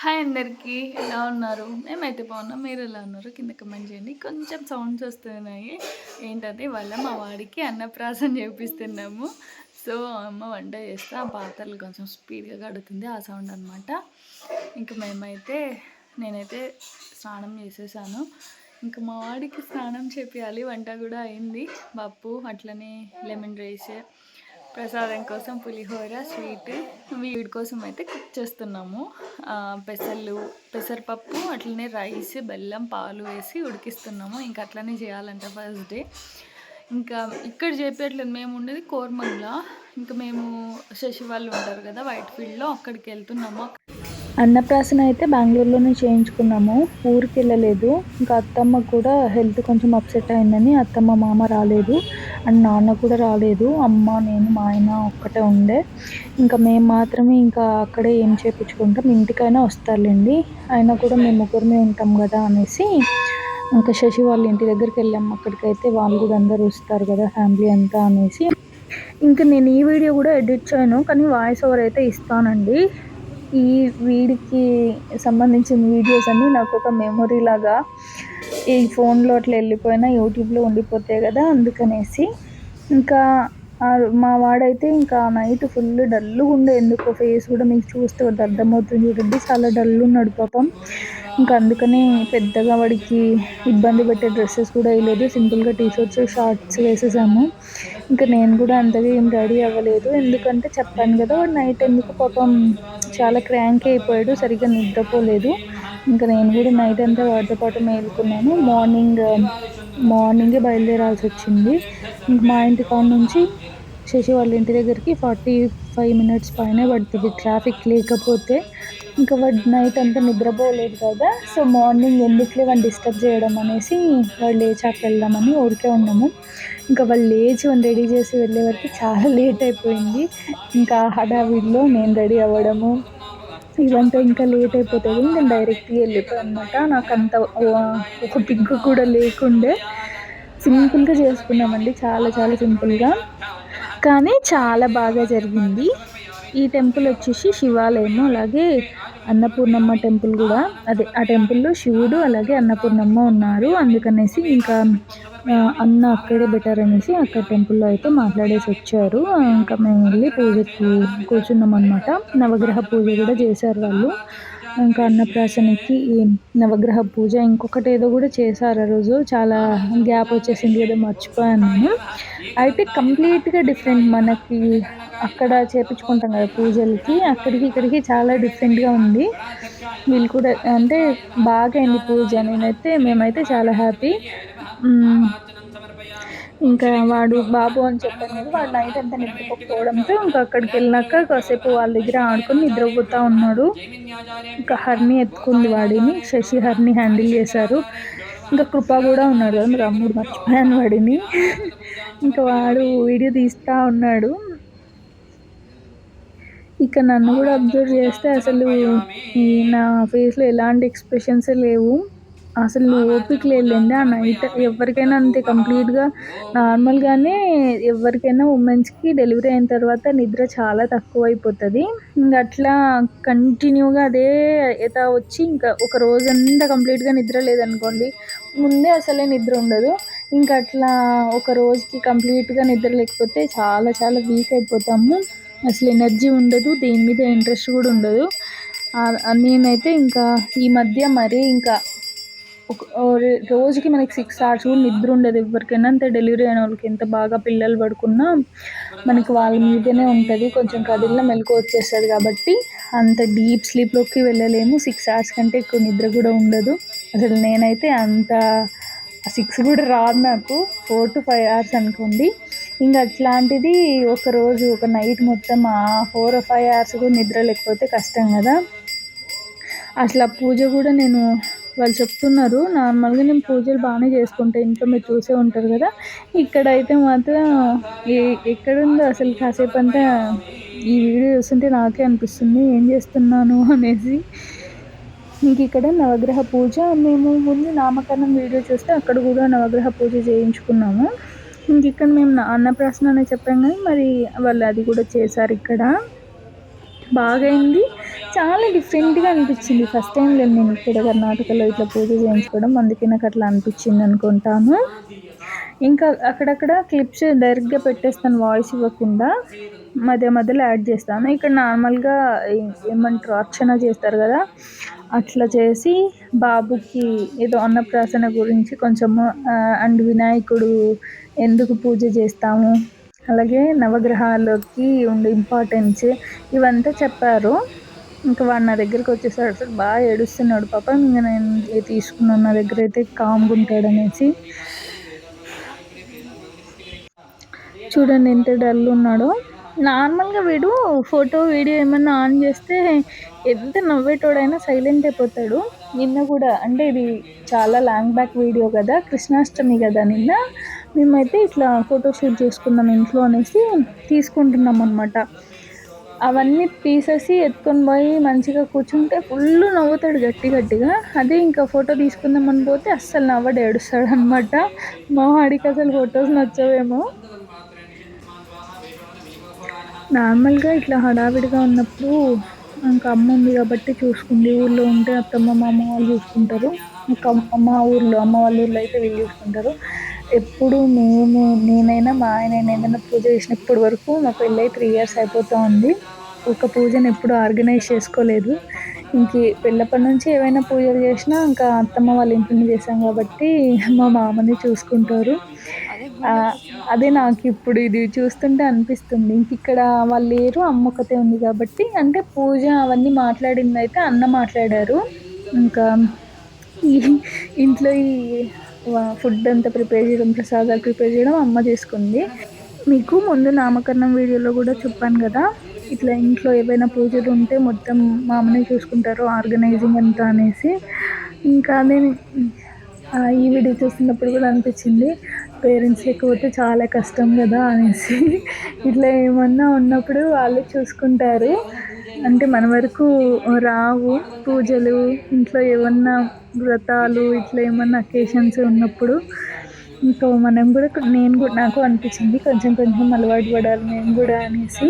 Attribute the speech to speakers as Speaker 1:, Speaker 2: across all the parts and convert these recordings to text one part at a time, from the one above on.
Speaker 1: Hi అందరికీ ఎలా ఉన్నారు? మేమైతే బాగున్నాం. మీరు ఎలా ఉన్నారు? కింద కమెంట్ చేయండి. కొంచెం సౌండ్స్ వస్తున్నాయి. ఏంటంటే వాళ్ళ మా వాడికి అన్నప్రాసం చేపిస్తున్నాము. సో అమ్మ వంట చేస్తే ఆ పాత్రలు కొంచెం స్పీడ్గా కడుతుంది ఆ సౌండ్ అనమాట ఇంకా మేమైతే నేనైతే స్నానం చేసేసాను. ఇంకా మా వాడికి స్నానం చేపియాలి వంట కూడా అయింది. పప్పు అట్లనే లెమన్ రైస్ ప్రసాదం కోసం పులిహోర స్వీట్ వీడి కోసం అయితే కుక్ చేస్తున్నాము. ఆ, పెసర్లు పెసరపప్పు అట్లనే రైస్ బెల్లం పాలు వేసి ఉడికిస్తున్నాము. ఇంకా అట్లనే చేయాలంట ఫస్ట్ డే. ఇంకా ఇక్కడ చేపేయట్లేదు మేము ఉండేది కోర్మంగ్లా. ఇంకా మేము శశి వాళ్ళు ఉంటారు కదా వైట్ ఫీల్డ్లో అక్కడికి వెళ్తున్నాము.
Speaker 2: అన్నప్రాసన అయితే బెంగళూరులోనే చేయించుకున్నాము ఊరికి వెళ్ళలేదు. ఇంకా అత్తమ్మ కూడా హెల్త్ కొంచెం అప్సెట్ అయిందని అత్తమ్మ మామ రాలేదు. అండ్ నాన్న కూడా రాలేదు అమ్మ నేను మా ఆయన ఒక్కటే ఉండే. ఇంకా మేము మాత్రమే ఇంకా అక్కడే ఏం చేయించుకుంటాం ఇంటికైనా వస్తారులేండి. అయినా కూడా మేము ముగ్గురమే ఉంటాం కదా అనేసి ఇంకా శశి వాళ్ళ ఇంటి దగ్గరికి వెళ్ళాం. అక్కడికైతే వాళ్ళు కూడా అందరూ వస్తారు కదా ఫ్యామిలీ అంతా అనేసి. ఇంకా నేను ఈ వీడియో కూడా ఎడిట్ చేయను కానీ వాయిస్ ఓవర్ అయితే ఇస్తానండి. ఈ వీడికి సంబంధించిన వీడియోస్ అన్నీ నాకు ఒక మెమొరీ లాగా ఈ ఫోన్లో అట్లా వెళ్ళిపోయినా యూట్యూబ్లో ఉండిపోతాయి కదా అందుకనేసి. ఇంకా మా వాడైతే ఇంకా నైట్ ఫుల్ డల్గా ఉండే ఎందుకో ఫేస్ కూడా మీకు చూస్తే అర్థమవుతుంది చూడండి. చాలా డల్ ఉన్నాడు పాపం. ఇంకా అందుకనే పెద్దగా వాడికి ఇబ్బంది పెట్టే డ్రెస్సెస్ కూడా వేయలేదు సింపుల్గా టీ షర్ట్స్ షార్ట్స్ వేసేసాము. ఇంకా నేను కూడా అంతగా ఏం రెడీ అవ్వలేదు. ఎందుకంటే చెప్పాను కదా వాడు నైట్ ఎందుకు పాపం చాలా క్రాంక్ అయిపోయాడు సరిగ్గా నిద్రపోలేదు. ఇంకా నేను కూడా నైట్ అంతా వాడితో పాటు మేలుకున్నాను. మార్నింగ్ మార్నింగే బయలుదేరాల్సి వచ్చింది. ఇంక మా ఇంటి కాడ నుంచి శశి వాళ్ళ ఇంటి దగ్గరికి ఫార్టీ ఫైవ్ మినిట్స్ పైన పడుతుంది. ట్రాఫిక్ లేకపోతే ఇంకా వాడు నైట్ అంతా నిద్రపోలేదు కదా సో మార్నింగ్ ఎందుకులే వాడిని డిస్టర్బ్ చేయడం అనేసి వాడు లేచాక వెళ్దామని ఊరికే ఉన్నాము. ఇంకా వాళ్ళు లేచి వాళ్ళు రెడీ చేసి వెళ్ళే వరకు చాలా లేట్ అయిపోయింది. ఇంకా హడావిడిలో నేను రెడీ అవ్వడము ఇదంతా ఇంకా లేట్ అయిపోతుంది. నేను డైరెక్ట్గా వెళ్ళిపోయాను అనమాట నాకు అంత ఒక పిగ్గు కూడా లేకుండే. సింపుల్గా చేసుకున్నామండి చాలా చాలా సింపుల్గా కానీ చాలా బాగా జరిగింది. ఈ టెంపుల్ వచ్చేసి శివాలయము అలాగే అన్నపూర్ణమ్మ టెంపుల్ కూడా. అదే ఆ టెంపుల్లో శివుడు అలాగే అన్నపూర్ణమ్మ ఉన్నారు. అందుకనేసి ఇంకా అన్న అక్కడే బెటర్ అనేసి అక్కడ టెంపుల్లో అయితే మాట్లాడేసి వచ్చారు. ఇంకా మేము వెళ్ళి పూజకి కూర్చున్నాం అనమాట నవగ్రహ పూజ కూడా చేశారు వాళ్ళు. ఇంకా అన్నప్రాసనకి నవగ్రహ పూజ ఇంకొకటి ఏదో కూడా చేశారు ఆ రోజు. చాలా గ్యాప్ వచ్చేసింది ఏదో మర్చిపోయాను అయితే కంప్లీట్గా డిఫరెంట్ మనకి అక్కడ చేపించుకుంటాం కదా పూజలకి అక్కడికి ఇక్కడికి చాలా డిఫరెంట్గా ఉంది. వీళ్ళు కూడా అంటే బాగా అయింది పూజ. నేనైతే మేమైతే చాలా హ్యాపీ. ఇంకా వాడు బాబు అని చెప్పాను కదా వాడు నైట్ అంతా నిద్రపోకపోవడంతో ఇంకా అక్కడికి వెళ్ళినాక కాసేపు వాళ్ళ దగ్గర ఆడుకొని నిద్రపోతా ఉన్నాడు. ఇంకా హర్ని ఎత్తుకుంది వాడిని శశి హర్ని హ్యాండిల్ చేశారు. ఇంకా కృప కూడా ఉన్నాడు కదా రాముడు మర్చిపోయాను వాడిని. ఇంకా వాడు వీడియో తీస్తూ ఉన్నాడు. ఇక నన్ను కూడా అబ్జర్వ్ చేస్తే అసలు నా ఫేస్లో ఎలాంటి ఎక్స్ప్రెషన్స్ లేవు. అసలు ఓపిక లేదండి ఆ నైట్ ఎవరికైనా అంతే కంప్లీట్గా నార్మల్గానే ఎవరికైనా ఉమెన్స్కి డెలివరీ అయిన తర్వాత నిద్ర చాలా తక్కువ అయిపోతుంది ఇంకా అట్లా కంటిన్యూగా అదే ఎత వచ్చి ఇంకా ఒక రోజంతా కంప్లీట్గా నిద్ర లేదనుకోండి ముందే అసలే నిద్ర ఉండదు. ఇంకా అట్లా ఒక రోజుకి కంప్లీట్గా నిద్ర లేకపోతే చాలా చాలా వీక్ అయిపోతాము. అసలు ఎనర్జీ ఉండదు దేని మీద ఇంట్రెస్ట్ కూడా ఉండదు. నేనైతే ఇంకా ఈ మధ్య మరీ ఇంకా రోజుకి మనకి సిక్స్ అవర్స్ కూడా నిద్ర ఉండదు ఎవరికైనా. అంతే డెలివరీ అయిన వాళ్ళకి ఎంత బాగా పిల్లలు పడుకున్నా మనకి వాళ్ళ మీదనే ఉంటుంది. కొంచెం కదిలిన మెలకు వచ్చేస్తుంది కాబట్టి అంత డీప్ స్లీప్లోకి వెళ్ళలేము. సిక్స్ అవర్స్ కంటే ఎక్కువ నిద్ర కూడా ఉండదు. అసలు నేనైతే అంత సిక్స్ కూడా రాదు నాకు. ఫోర్ టు ఫైవ్ అవర్స్ అనుకోండి. ఇంకా అట్లాంటిది ఒక రోజు ఒక నైట్ మొత్తం ఆ ఫోర్ ఫైవ్ అవర్స్ కూడా నిద్ర లేకపోతే కష్టం కదా. అసలు ఆ పూజ కూడా నేను వాళ్ళు చెప్తున్నారు. నార్మల్గా నేను పూజలు బాగానే చేసుకుంటా. ఇంట్లో మీరు చూసే ఉంటారు కదా. ఇక్కడ అయితే మాత్రం ఏ ఎక్కడుందో అసలు కాసేపు అంతా ఈ వీడియో చూస్తుంటే నాకే అనిపిస్తుంది. ఏం చేస్తున్నాను అనేసి. ఇంక ఇక్కడ నవగ్రహ పూజ. మేము ముందు నామకరణం వీడియో చూస్తే అక్కడ కూడా నవగ్రహ పూజ చేయించుకున్నాము. ఇంక ఇక్కడ మేము అన్నప్రాసన అనే చెప్పాం కానీ మరి వాళ్ళు అది కూడా చేశారు ఇక్కడ. బాగైంది చాలా డిఫరెంట్గా అనిపించింది. ఫస్ట్ టైం లేదు నేను ఇక్కడ కర్ణాటకలో ఇట్లా పూజ చేయించుకోవడం అందుకే నాకు అట్లా అనిపించింది అనుకుంటాను. ఇంకా అక్కడక్కడ క్లిప్స్ డైరెక్ట్గా పెట్టేస్తాను వాయిస్ ఇవ్వకుండా మధ్య మధ్యలో యాడ్ చేస్తాను. ఇక్కడ నార్మల్గా ఏమంటారు అర్చన చేస్తారు కదా అట్లా చేసి బాబుకి ఏదో అన్నప్రాసన గురించి కొంచెము అండ్ వినాయకుడు ఎందుకు పూజ చేస్తాము అలాగే నవగ్రహాలకి ఉండే ఇంపార్టెన్స్ ఇవంతా చెప్పారు. ఇంకా వాడు నా దగ్గరికి వచ్చేసాడు. అసలు బాగా ఏడుస్తున్నాడు పాప. ఇంకా నేను తీసుకున్నాను నా దగ్గర అయితే కామ్గా ఉంటాడు అనేసి. చూడండి ఎంత డల్ ఉన్నాడో. నార్మల్గా వీడు ఫోటో వీడియో ఏమన్నా ఆన్ చేస్తే ఎంత నవ్వేటోడైనా సైలెంట్ అయిపోతాడు. నిన్న కూడా అంటే ఇది చాలా లాంగ్ బ్యాక్ వీడియో కదా కృష్ణాష్టమి కదా నిన్న. మేమైతే ఇట్లా ఫోటో షూట్ చేసుకున్నాం ఇంట్లో అనేసి తీసుకుంటున్నాం అనమాట అవన్నీ తీసేసి ఎత్తుకొని పోయి మంచిగా కూర్చుంటే ఫుల్ నవ్వుతాడు గట్టి గట్టిగా. అదే ఇంకా ఫోటో తీసుకుందామని పోతే అస్సలు నవ్వడు ఏడుస్తాడు అనమాట మా వాడికి అసలు ఫొటోస్ నచ్చవేమో. నార్మల్గా ఇట్లా హడావిడిగా ఉన్నప్పుడు ఇంకా అమ్మ ఉంది కాబట్టి చూసుకుంది. ఊళ్ళో ఉంటే అత్తమ్మ మా అమ్మ వాళ్ళు చూసుకుంటారు. ఇంకా అమ్మ- మా ఊర్లో అమ్మ వాళ్ళ ఊర్లో అయితే వీళ్ళు చూసుకుంటారు. ఎప్పుడు మేము నేనైనా మా ఆయన ఏదైనా పూజ చేసినప్పటి వరకు మా పెళ్ళి త్రీ ఇయర్స్ అయిపోతూ ఉంది. ఒక పూజను ఎప్పుడు ఆర్గనైజ్ చేసుకోలేదు. ఇంక పెళ్ళప్పటి నుంచి ఏవైనా పూజలు చేసినా ఇంకా అత్తమ్మ వాళ్ళ ఇంట్లో చేసాం కాబట్టి మా మామని చూసుకుంటారు. అదే నాకు ఇప్పుడు ఇది చూస్తుంటే అనిపిస్తుంది. ఇంక ఇక్కడ వాళ్ళు లేరు అమ్మ ఒకతే ఉంది కాబట్టి అంటే పూజ అవన్నీ మాట్లాడింది అయితే అన్న మాట్లాడారు. ఇంకా ఈ ఇంట్లో ఈ ఫుడ్ అంతా ప్రిపేర్ చేయడం ప్రసాదాలు ప్రిపేర్ చేయడం అమ్మ చేసుకుంది. మీకు ముందు నామకరణం వీడియోలో కూడా చెప్పాను కదా. ఇట్లా ఇంట్లో ఏవైనా పూజలు ఉంటే మొత్తం మామనే చూసుకుంటారు ఆర్గనైజింగ్ అంతా అనేసి. ఇంకా నేను ఈ వీడియో చూస్తున్నప్పుడు కూడా అనిపించింది పేరెంట్స్ లేకపోతే చాలా కష్టం కదా అనేసి. ఇట్లా ఏమన్నా ఉన్నప్పుడు వాళ్ళే చూసుకుంటారు. అంటే మన వరకు రావు పూజలు ఇంట్లో ఏమన్నా వ్రతాలు ఇట్లా ఏమన్నా అకేషన్స్ ఉన్నప్పుడు ఇంకా మనం కూడా నేను కూడా నాకు అనిపించింది కొంచెం కొంచెం అలవాటు పడాలి నేను కూడా అనేసి.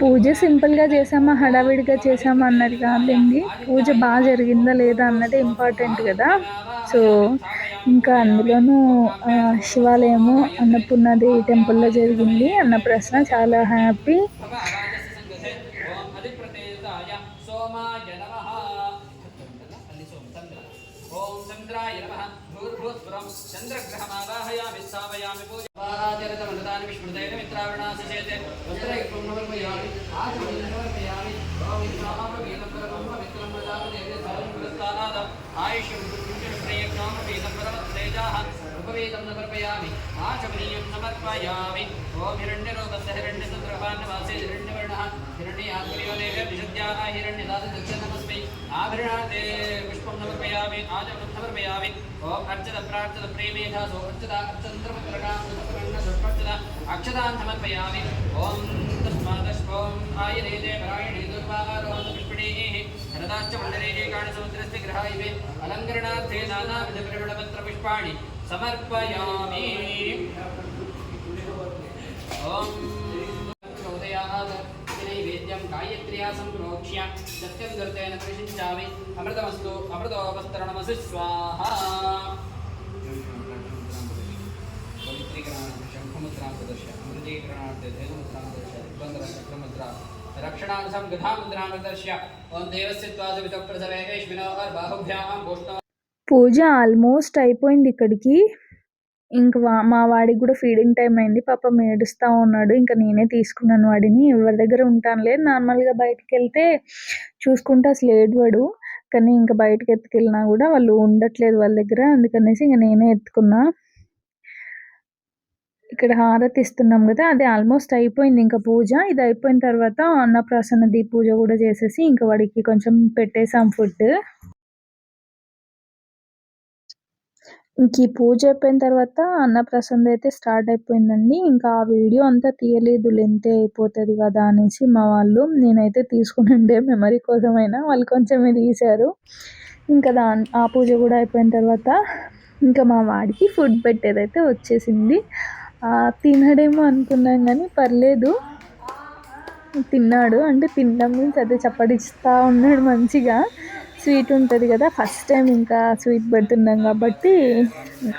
Speaker 2: పూజ సింపుల్గా చేసామా హడావిడిగా చేసామా అన్నది కాదండి పూజ బాగా జరిగిందా లేదా అన్నది ఇంపార్టెంట్ కదా. సో ఇంకా అందులోనూ ఆ, శివాలయము అన్నపూర్ణాది టెంపుల్లో జరిగింది. అన్నప్రసన చాలా హ్యాపీ.
Speaker 3: ఆయుష్ सोमवेदं परमत्रेजाः उपवेदं न कल्पयामि आचमनीयं समर्पयामि ॐ हिरण्यरूपस्य हिरण्यसुत्रभान्नवासे हिरण्यवर्णः हिरण्यात्मयोदेवभिषद्याः हिरण्यदासदक्षनमस्मै आभृणाते पुष्पं समर्पयामि आचमनं समर्पयामि ॐ अर्चत प्रार्चत प्रेमेधा सोऽर्चत अर्चन्द्रमकरणाक्षतान् समर्पयामि ॐ तस्मादश्वम् आयने देवरायणे శ్రీపాదాశ్చ మండలేకాణసముద్రస్య గ్రహ ఇవే అలంకరణార్థే నానావిధ పరిమళపత్ర పుష్పాణి సమర్పయామి ఓం వేద్యం గాయత్ర్యా సంప్రోక్ష్య సత్యం దృతేన ప్రశించామి అమృతమస్తు అమృతోపస్తరణమసు స్వాహ పవిత్రీకరణార్థ శంఖముద్రాం ప్రదర్శ అమృతీకరణార్థ ధైర్యముద్రాం ప్రదర్శ రక్షణాంశం గృహాముద్రామృతస్య ఓం బాహుభ్యాం
Speaker 2: పూజ ఆల్మోస్ట్ అయిపోయింది ఇక్కడికి. ఇంక మా వాడికి కూడా ఫీడింగ్ టైం అయింది. పాప మేడుస్తూ ఉన్నాడు. ఇంకా నేనే తీసుకున్నాను వాడిని. ఎవరి దగ్గర ఉంటాను లేదు నార్మల్గా బయటకు వెళ్తే చూసుకుంటే అసలు ఏడ్వాడు. కానీ ఇంకా బయటకు ఎత్తుకెళ్ళినా కూడా వాళ్ళు ఉండట్లేదు వాళ్ళ దగ్గర. అందుకనేసి ఇంకా నేనే ఎత్తుకున్నా. ఇక్కడ హారతి ఇస్తున్నాం కదా అది ఆల్మోస్ట్ అయిపోయింది. ఇంకా పూజ ఇది అయిపోయిన తర్వాత అన్నప్రాసన్నది పూజ కూడా చేసేసి ఇంకా వాడికి కొంచెం పెట్టేసాం ఫుడ్. ఇంక ఈ పూజ అయిపోయిన తర్వాత అన్నప్రసాదం అయితే స్టార్ట్ అయిపోయిందండి. ఇంకా ఆ వీడియో అంతా తీయలేదు లెంత్ అయిపోతుంది కదా అనేసి మా వాళ్ళు నేనైతే తీసుకుని ఉండే మెమరీ కోసమైనా వాళ్ళు కొంచెమే తీశారు. ఇంకా దా ఆ పూజ కూడా అయిపోయిన తర్వాత ఇంకా మా వాడికి ఫుడ్ పెట్టేదైతే వచ్చేసింది. తినడేమో అనుకున్నాం కానీ పర్లేదు. తిన్నాడు. అంటే తినడం మీన్స్ అదే చప్పడిస్తూ ఉన్నాడు మంచిగా. స్వీట్ ఉంటుంది కదా. ఫస్ట్ టైం ఇంకా స్వీట్ పెడుతున్నాం కాబట్టి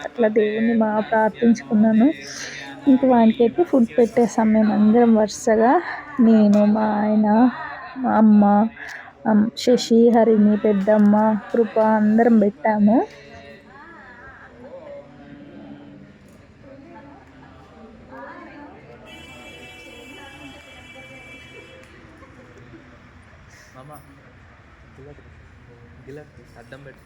Speaker 2: అట్లా దేవుణ్ణి బాగా ప్రార్థించుకున్నాను. ఇంక వానికైతే ఫుడ్ పెట్టేసాం మేము అందరం వరుసగా. నేను మా ఆయన మా అమ్మ శశి హరిణి పెద్దమ్మ కృప అందరం పెట్టాము.
Speaker 4: అమ్మా గిలక్ గిలక్ అడ్డం పెట్టు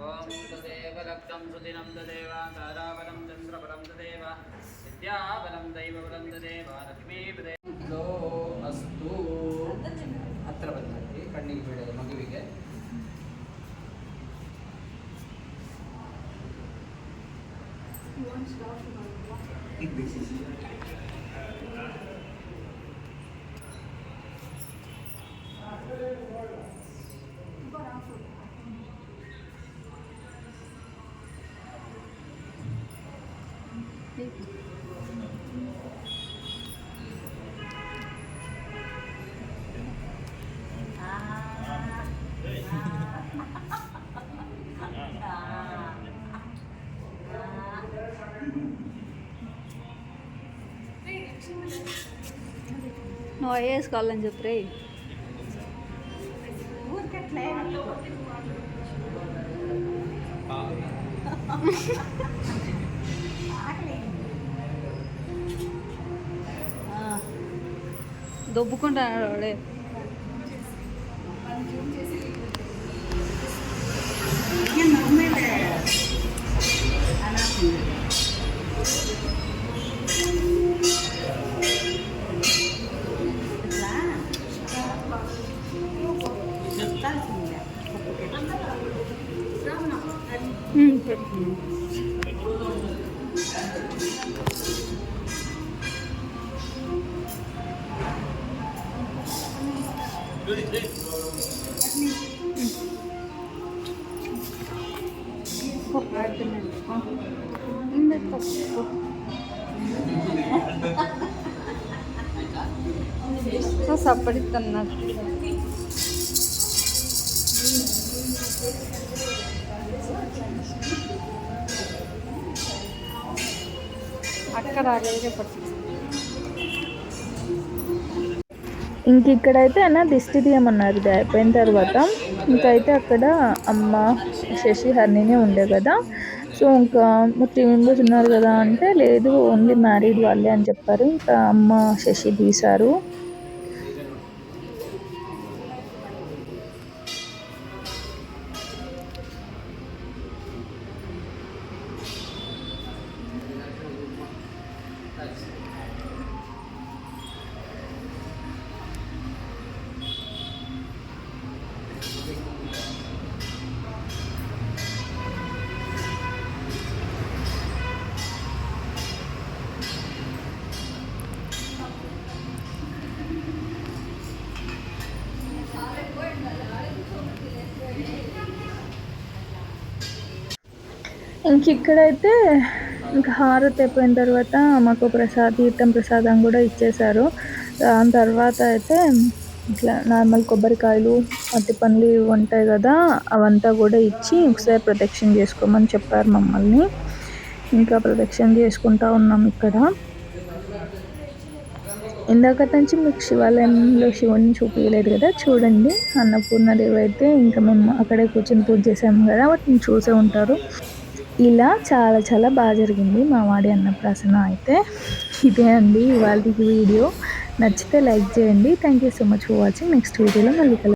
Speaker 3: ఓం సుదేవ లక్షం సుదినం దేవ తారాబలం చంద్రబలం దేవ విద్యాబలం దైవబలం దేవ లక్ష్మీ అస్సు అత్ర ಕಣ್ಣಿಗೆ ಬೀಳೋದು ಮಗುವಿಗೆ.
Speaker 5: ಈಗ వేసుకోవాలని చెప్పి రే దొబ్బుకుంటాడు వాడే. ఉమ్, పెట్టు. పో, అక్కడ
Speaker 2: ఇంక ఇక్కడైతే అన్న దిష్టి తీయమన్నారు ఇది అయిపోయిన తర్వాత ఇంకైతే అక్కడ అమ్మ శశి హరిణినే ఉండే కదా. సో ఇంకా త్రీ మెంబర్స్ ఉన్నారు కదా అంటే లేదు ఓన్లీ మ్యారీడ్ వాళ్ళే అని చెప్పారు. ఇంకా అమ్మ శశి తీశారు. ఇంక ఇక్కడైతే ఇంకా హారతి అయిపోయిన తర్వాత మాకు ప్రసాద్ తీర్థం ప్రసాదం కూడా ఇచ్చేశారు. దాని తర్వాత అయితే ఇట్లా నార్మల్ కొబ్బరికాయలు అట్టి పండ్లు ఇవి ఉంటాయి కదా అవంతా కూడా ఇచ్చి ఒకసారి ప్రదక్షిణ చేసుకోమని చెప్పారు మమ్మల్ని. ఇంకా ప్రదక్షిణ చేసుకుంటా ఉన్నాం ఇక్కడ. ఇందాక నుంచి మీకు శివాలయంలో శివుని చూపించలేదు కదా చూడండి. అన్నపూర్ణదేవి అయితే ఇంకా మేము అక్కడే కూర్చొని పూజ చేసాము కదా వాటిని చూసే ఉంటారు. ఇలా చాలా చాలా బాగా జరిగింది. మా వాడి అన్నప్రాసన అయితే ఇదే అండి ఇవాళ వీడియో. నచ్చితే లైక్ చేయండి. Thank you so much for watching next వీడియోలో మళ్ళీ కలుద్దాం.